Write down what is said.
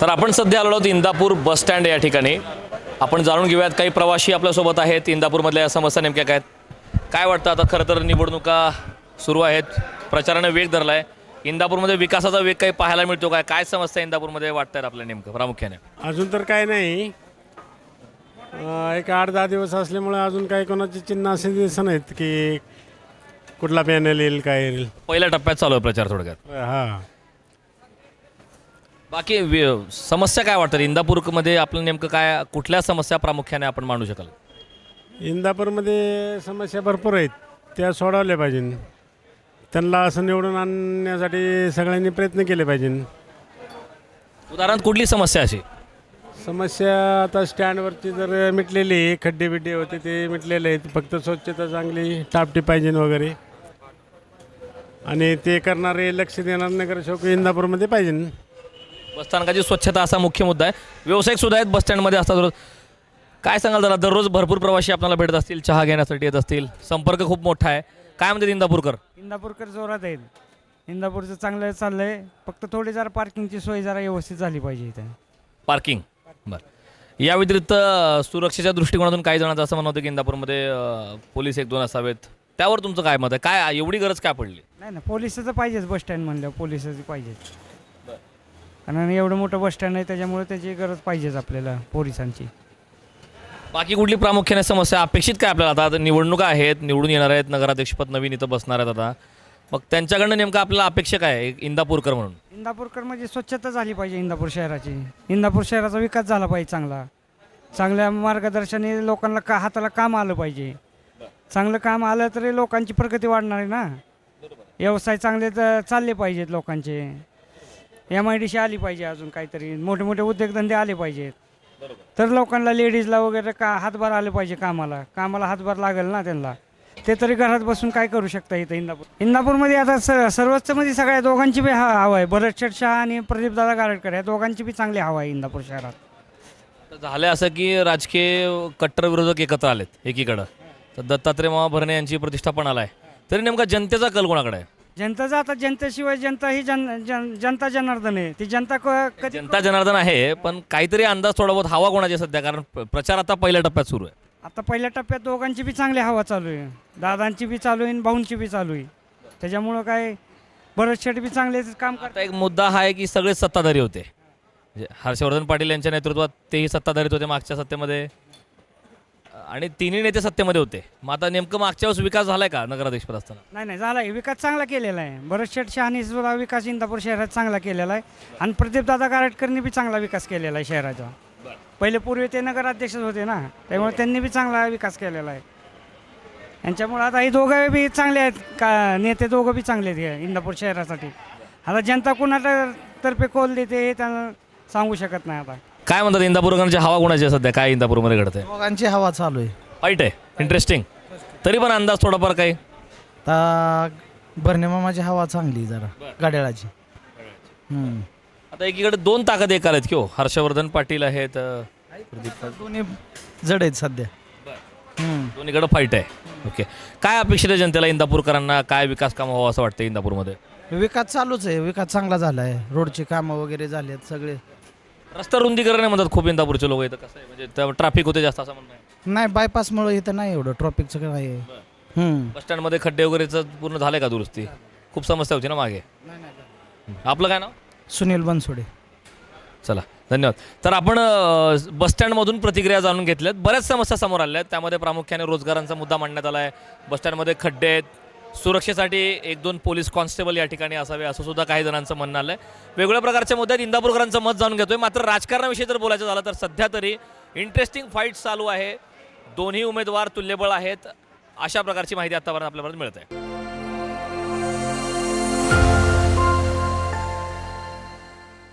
तर आपण सध्या आलो आहोत इंदापूर बस स्टँड या ठिकाणी. आपण जाणून घेऊयात काही प्रवासी आपल्यासोबत आहेत इंदापूरमधल्या या समस्या नेमक्या काय काय वाटतं आता खरं तर निवडणुका सुरू आहेत प्रचाराने वेग धरला आहे इंदापूरमध्ये विकासाचा वेग काही पाहायला मिळतो काय काय समस्या इंदापूरमध्ये वाटत आहेत आपल्या नेमकं प्रामुख्याने? अजून तर काय नाही. अं, एक आठ दहा दिवस असल्यामुळे अजून काही कोणाची चिन्ह असे दिसत नाहीत की कुठला पॅनल येईल काय येईल. पहिल्या टप्प्यात चालू आहे प्रचार थोडक्यात. हां. बाकी वि- समस्या काय वाटतात? इंदापूरमध्ये आपलं नेमकं काय कुठल्या समस्या प्रामुख्याने आपण मांडू शकाल? इंदापूरमध्ये समस्या भरपूर आहेत. त्या सोडवल्या पाहिजे त्यांना असं निवडून आणण्यासाठी सगळ्यांनी प्रयत्न केले पाहिजे उदाहरणार्थ कुठली समस्या अशी? समस्या आता स्टँडवरची जर मिटलेली आहे, खड्डे बिड्डे होते ते मिटलेले आहेत. फक्त स्वच्छता चांगली टापटी पाहिजे वगैरे. आणि ते करणारे लक्ष देणार नगरसेवक इंदापूरमध्ये पाहिजे बसस्थानकाची स्वच्छता असा मुख्य मुद्दा आहे. व्यावसायिक सुद्धा आहेत बसस्टँडमध्ये असतात रोज. काय सांगाल जरा दररोज भरपूर प्रवासी आपल्याला भेटत असतील चहा घेण्यासाठी येत असतील संपर्क खूप मोठा आहे. काय म्हणतात इंदापूरकर? इंदापूरकर जोरात आहेत. इंदापूरचं चांगलं चाललंय. फक्त थोडी जरा पार्किंगची सोय जरा व्यवस्थित झाली पाहिजे इथे. पार्किंग बरं. या व्यतिरिक्त सुरक्षेच्या दृष्टिकोनातून काही जणांचं असं म्हणणं होतं की इंदापूरमध्ये अ, पोलीस एक दोन असावेत. त्यावर तुमचं काय मत आहे? काय एवढी गरज काय पडली? नाही ना पोलिसचं पाहिजेच बस स्टँड म्हणल्यावर. पोलिसचं पाहिजेच. कारण एवढं मोठं बस स्टँड आहे त्याच्यामुळे त्याची गरज पाहिजेच आपल्याला पोलिसांची. बाकी कुठली प्रामुख्याने समस्या अपेक्षित काय आपल्याला? आता आता निवडणुका आहेत निवडून येणार आहेत नगराध्यक्षपद नवीन इथं बसणार आहेत आता. मग त्यांच्याकडनं नेमकं आपल्याला अपेक्षा काय आहे इंदापूरकर म्हणून? इंदापूरकर म्हणजे स्वच्छता झाली पाहिजे इंदापूर शहराची. इंदापूर शहराचा विकास झाला पाहिजे चांगला. चांगल्या मार्गदर्शनाने लोकांना का हाताला काम आलं पाहिजे. चांगलं काम आलं तरी लोकांची प्रगती वाढणार आहे ना. व्यवसाय चांगले तर चालले पाहिजेत लोकांचे. एम आय डी सी आली पाहिजे अजून काहीतरी. मोठे मोठे उद्योगधंदे आले पाहिजेत. तर लोकांना लेडीजला वगैरे का हातभार आले पाहिजे कामाला. कामाला हातभार लागेल ना त्यांना. ते तरी घरात बसून काय करू शकता इथं इंदापूर? इंदापूरमध्ये आता स सर्वच मध्ये सगळ्या दोघांची बी हा हवा आहे. भरत शाह आणि प्रदीपदादा गारटकर या दोघांची बी चांगली हवा आहे इंदापूर शहरात. झालं असं की राजकीय कट्टर विरोधक एकत्र आलेत एकीकडं. तर दत्तात्रय मामा भरणे यांची प्रतिष्ठा पण आलाय. तरी नेमका जनतेचा कल कोणाकडे आहे? जनताचं आता जनतेशिवाय जनता ही जन जन जनता जनार्दन आहे. ती जनता क- कधी जनता जनार्दन आहे पण काहीतरी अंदाज थोडा बहुत हवा कोणाची आहे सध्या? कारण प- प्रचार आता पहिल्या टप्प्यात सुरू आहे. आता पहिल्या टप्प्यात दोघांची बी चांगली हवा चालू आहे. दादांची बी चालू आहे आणि भाऊंची बी चालू आहे. त्याच्यामुळं काय भरत शेठ बी चांगले काम करतात. आता एक मुद्दा हा आहे की सगळे सत्ताधारी होते. म्हणजे हर्षवर्धन पाटील यांच्या नेतृत्वात तेही सत्ताधारीत होते मागच्या सत्तेमध्ये. आणि तिन्ही नेते सत्तेमध्ये होते. मग आता नेमकं मागच्या वेळेस विकास झालाय का नगराध्यक्षपद असताना? नाही नाही झाला आहे विकास चांगला केलेला आहे. भरत शेठ शहानी सुद्धा विकास इंदापूर शहरात चांगला केलेला आहे. आणि प्रदीपदादा गारटकरनी बी चांगला विकास केलेला आहे शहराचा. पहिले पूर्वी ते नगराध्यक्षच होते ना. त्यामुळे त्यांनी बी चांगला विकास केलेला आहे. यांच्यामुळे आता हे दोघं बी चांगले आहेत. का नेते दोघं बी चांगले आहेत हे इंदापूर शहरासाठी. आता जनता कुणाला तर्फे कोल देते हे त्यांना सांगू शकत नाही आता. काय म्हणतात इंदापूरकरांची हवा कोणाची आहे सध्या? काय इंदापूरमध्ये घडतंय? दोघांची हवा चालू आहे. वाईट आहे. इंटरेस्टिंग तरी पण अंदाज थोडाफार काही? आता हवा चांगली जरा. गाड्याळाची हम्म. आता एकीकडे दोन ताकद एकाला आहेत की हो? हर्षवर्धन पाटील आहेत अ, दोन्ही जड आहेत सध्या. हम्म. दोन्हीकडे फाईट आहे. ओके. काय अपेक्षित आहे जनतेला इंदापूरकरांना? काय विकास काम व्हावं असं वाटतं इंदापूरमध्ये? विकास चालूच आहे. विकास चांगला झाला आहे रोडची कामं वगैरे झाली आहेत सगळे. रस्ता रुंदीकरण आहे म्हणतात खूप इंदापूरचे लोक येतं कसं आहे? म्हणजे ट्रॅफिक होते जास्त असं म्हणणं आहे. नाही बायपासमुळे इथं नाही एवढं. ट्रॉफिकचं काय आहे. हम्म. बस स्टँडमध्ये खड्डे वगैरेचं पूर्ण झालंय का दुरुस्ती? खूप समस्या होती ना मागे? आपलं काय नाव? सुनील बनसोडे. चला धन्यवाद. तर आपण अ, बसस्टँडमधून प्रतिक्रिया जाणून घेतल्यात. बऱ्याच समस्या समोर आल्या आहेत. त्यामध्ये प्रामुख्याने रोजगारांचा मुद्दा मांडण्यात आला आहे. बसस्टँडमध्ये खड्डे आहेत. सुरक्षेसाठी एक दोन पोलीस कॉन्स्टेबल या ठिकाणी असावे असं सुद्धा काही जणांचं म्हणणं आलं आहे वेगवेगळ्या प्रकारच्या मुद्द्यात इंदापूरकरांचं मत जाणून घेतोय. मात्र राजकारणाविषयी जर बोलायचं झालं तर सध्या तरी इंटरेस्टिंग फाईट चालू आहे. दोन्ही उमेदवार तुल्यबळ आहेत. अशा प्रकारची माहिती आतापर्यंत आपल्यापर्यंत मिळत आहे.